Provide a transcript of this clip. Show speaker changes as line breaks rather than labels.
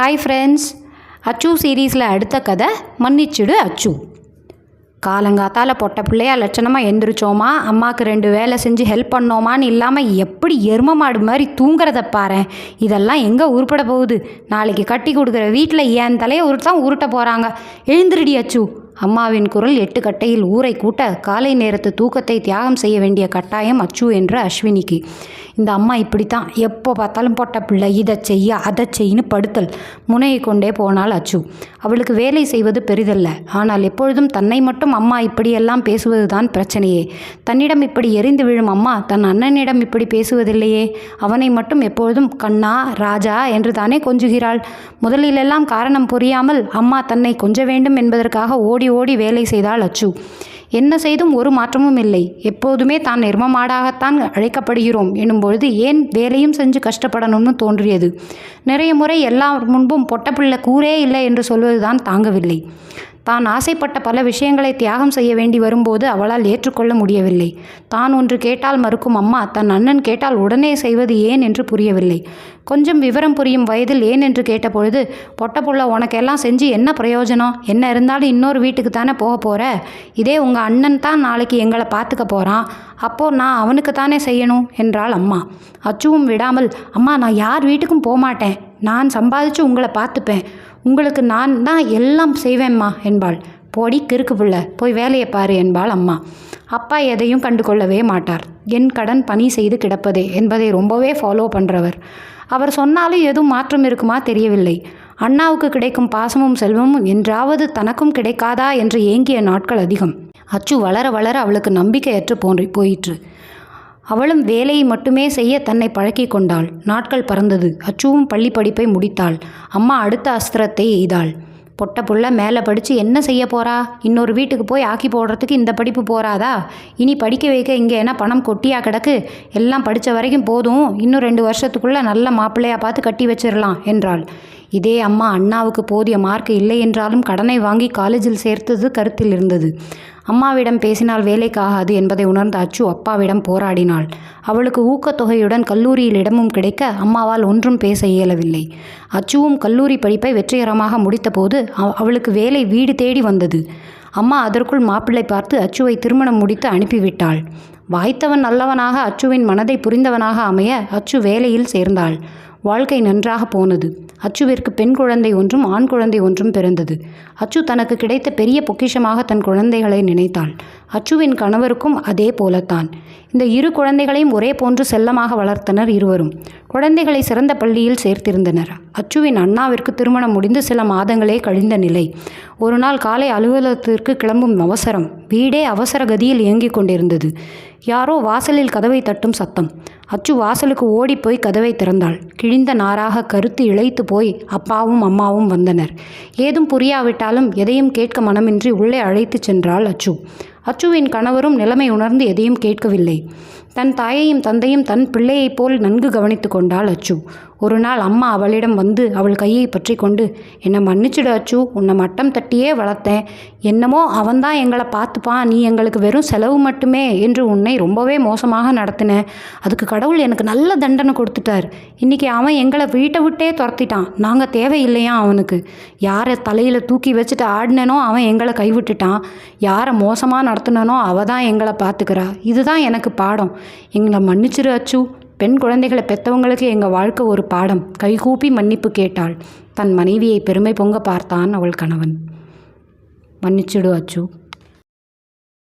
Hi friends அச்சு சீரீஸில் அடுத்த கதை மன்னிச்சிடு அச்சு. காலங்காத்தால் பொட்ட பிள்ளையா லட்சணமாக எந்திரிச்சோமா? அம்மாவுக்கு ரெண்டு வேலை செஞ்சு ஹெல்ப் பண்ணோமான்னு இல்லாமல் எப்படி எரும மாடு மாதிரி தூங்குறத பாரேன் இதெல்லாம் எங்கே உருப்பட போகுது? நாளைக்கு கட்டி கொடுக்குற வீட்டில் என் தலையை உருட்டான் உருட்ட போகிறாங்க எழுந்திருடி அச்சு. அம்மாவின் குரல் எட்டு கட்டையில் ஊரை கூட்ட காலை நேரத்து தூக்கத்தை தியாகம் செய்ய வேண்டிய கட்டாயம் அச்சு என்ற அஸ்வினிக்கு. இந்த அம்மா இப்படித்தான். எப்போ பார்த்தாலும் பொட்ட பிள்ளை இதை செய்ய அதை செய்யின்னு படுத்தல். முனையை கொண்டே போனாள் அச்சு. அவளுக்கு வேலை செய்வது பெரிதல்ல. ஆனால் எப்பொழுதும் தன்னை மட்டும் அம்மா இப்படியெல்லாம் பேசுவதுதான் பிரச்சனையே. தன்னிடம் இப்படி எரிந்து விழும் அம்மா தன் அண்ணனிடம் இப்படி பேசுவதில்லையே. அவனை மட்டும் எப்பொழுதும் கண்ணா ராஜா என்று தானே கொஞ்சுகிறாள். முதலிலெல்லாம் காரணம் புரியாமல் அம்மா தன்னை கொஞ்ச வேண்டும் என்பதற்காக ஓடி ஓடி வேலை செய்தாள் அச்சு. என்ன செய்தும் ஒரு மாற்றமும் இல்லை. எப்போதுமே தான் நிர்மமாடாகத்தான் அழைக்கப்படுகிறோம் எனும்பொழுது ஏன் வேலையும் செஞ்சு கஷ்டப்படணும்னு தோன்றியது. நிறைய முறை எல்லா முன்பும் பொட்டப்பிள்ளை கூரே இல்லை என்று சொல்வதுதான் தாங்கவில்லை. தான் ஆசைப்பட்ட பல விஷயங்களை தியாகம் செய்ய வேண்டி வரும்போது அவளால் ஏற்றுக்கொள்ள முடியவில்லை. தான் ஒன்று கேட்டால் மறுக்கும் அம்மா தன் அண்ணன் கேட்டால் உடனே செய்வது ஏன்? என்று புரியவில்லை. கொஞ்சம் விவரம் புரியும் வயதில் ஏன் என்று கேட்டபொழுது பொட்ட புள்ள உனக்கெல்லாம் செஞ்சு என்ன பிரயோஜனம்? என்ன இருந்தாலும் இன்னொரு வீட்டுக்கு தானே போக போகிற இதே உங்கள் அண்ணன் தான் நாளைக்கு எங்களை பார்த்துக்க போகிறான் அப்போது நான் அவனுக்கு தானே செய்யணும்? என்றாள் அம்மா. அச்சுவும் விடாமல் அம்மா நான் யார் வீட்டுக்கும் போக மாட்டேன் நான் சம்பாதிச்சு உங்களை பார்த்துப்பேன். உங்களுக்கு நான் தான் எல்லாம் செய்வேம்மா என்பாள். போடி கிறுக்கு புள்ள போய் வேலையை பாரு என்பாள் அம்மா. அப்பா எதையும் கண்டு கொள்ளவே மாட்டார். என் கடன் பணி செய்து கிடப்பதே என்பதை ரொம்பவே ஃபாலோ பண்ணுறவர் அவர் சொன்னாலும் எதுவும் மாற்றம் இருக்குமா தெரியவில்லை. அண்ணாவுக்கு கிடைக்கும் பாசமும் செல்வமும் என்றாவது தனக்கும் கிடைக்காதா என்று ஏங்கிய நாட்கள் அதிகம். அச்சு வளர வளர அவளுக்கு நம்பிக்கையற்று போன்றி போயிற்று. அவளும் வேலையை மட்டுமே செய்ய தன்னை பழக்கி கொண்டாள். நாட்கள் பறந்தது. அச்சுவும் பள்ளி படிப்பை முடித்தாள். அம்மா அடுத்த அஸ்திரத்தை எய்தாள். பொட்ட புள்ள மேலே படித்து என்ன செய்ய போறா? இன்னொரு வீட்டுக்கு போய் ஆக்கி போடுறதுக்கு இந்த படிப்பு போறாதா? இனி படிக்க வைக்க இங்கே என்ன பணம் கொட்டியாக கிடக்கு? எல்லாம் படித்த வரைக்கும் போதும். இன்னும் ரெண்டு வருஷத்துக்குள்ளே நல்ல மாப்பிள்ளையாக பார்த்து கட்டி வச்சிடலாம் என்றாள். இதே அம்மா அண்ணாவுக்கு போதிய மார்க் இல்லை என்றாலும் கடனை வாங்கி காலேஜில் சேர்த்தது கருத்தில் இருந்தது. அம்மாவிடம் பேசினால் வேலைக்காகாது என்பதை உணர்ந்த அச்சு அப்பாவிடம் போராடினாள். அவளுக்கு ஊக்கத்தொகையுடன் கல்லூரியில் இடமும் கிடைக்க அம்மாவால் ஒன்றும் பேச இயலவில்லை. அச்சுவும் கல்லூரி படிப்பை வெற்றிகரமாக முடித்தபோது அவ- அவளுக்கு வேலை வீடு தேடி வந்தது. அம்மா அதற்குள் மாப்பிள்ளை பார்த்து அச்சுவை திருமணம் முடித்து அனுப்பிவிட்டாள். வாய்த்தவன் நல்லவனாக அச்சுவின் மனதை புரிந்தவனாக அமைய அச்சு வேலையில் சேர்ந்தாள். வாழ்க்கை நன்றாக போனது. அச்சுவிற்கு பெண் குழந்தை ஒன்றும் ஆண் குழந்தை ஒன்றும் பிறந்தது. அச்சு தனக்கு கிடைத்த பெரிய பொக்கிஷமாக தன் குழந்தைகளை நினைத்தாள். அச்சுவின் கணவருக்கும் அதே போலத்தான். இந்த இரு குழந்தைகளையும் ஒரே போன்று செல்லமாக வளர்த்தனர் இருவரும். குழந்தைகளை சிறந்த பள்ளியில் சேர்த்திருந்தனர். அச்சுவின் அண்ணாவிற்கு திருமணம் முடிந்து சில மாதங்களே கழிந்த நிலை. ஒரு நாள் காலை அலுவலகத்திற்கு கிளம்பும் அவசரம். வீடே அவசர கதியில் இயங்கிக் கொண்டிருந்தது. யாரோ வாசலில் கதவை தட்டும் சத்தம். அச்சு வாசலுக்கு ஓடிப்போய் கதவை திறந்தாள். கிழிந்த நாராக கருத்து இழைத்து போய் அப்பாவும் அம்மாவும் வந்தனர். ஏதும் புரியாவிட்டாலும் எதையும் கேட்க மனமின்றி உள்ளே அழைத்துச் சென்றாள் அச்சு. அச்சுவின் கணவரும் நிலைமை உணர்ந்து எதையும் கேட்கவில்லை. தன் தாயையும் தந்தையும் தன் பிள்ளையைப் போல் நன்கு கவனித்து கொண்டாள் அச்சு. ஒரு நாள் அம்மா அவளிடம் வந்து அவள் கையை பற்றி கொண்டு என்னை மன்னிச்சிடு அச்சு உன்னை மட்டம் தட்டியே வளர்த்தேன். என்னமோ அவன்தான் எங்களை பார்த்துப்பான். நீ எங்களுக்கு வெறும் செலவு மட்டுமே என்று உன்னை ரொம்பவே மோசமாக நடத்தினேன் அதுக்கு கடவுள் எனக்கு நல்ல தண்டனை கொடுத்துட்டார். இன்னைக்கு அவன் எங்களை வீட்டை விட்டே துரத்திட்டான். நாங்கள் தேவையில்லையா அவனுக்கு? யாரை தலையில் தூக்கி வச்சுட்டு ஆடினனோ அவன் எங்களை கைவிட்டுட்டான். யாரை மோசமாக நடத்தினனோ அவ தான் எங்களை பார்த்துக்கிறா. இதுதான் எனக்கு பாடம். எங்களை மன்னிச்சிரு அச்சு. பெண் குழந்தைகளை பெற்றவங்களுக்கு எங்கள் வாழ்க்கை ஒரு பாடம். கைகூப்பி மன்னிப்பு கேட்டாள். தன் மனைவியை பெருமை பொங்க பார்த்தான் அவள் கணவன். மன்னிச்சிடு அச்சு.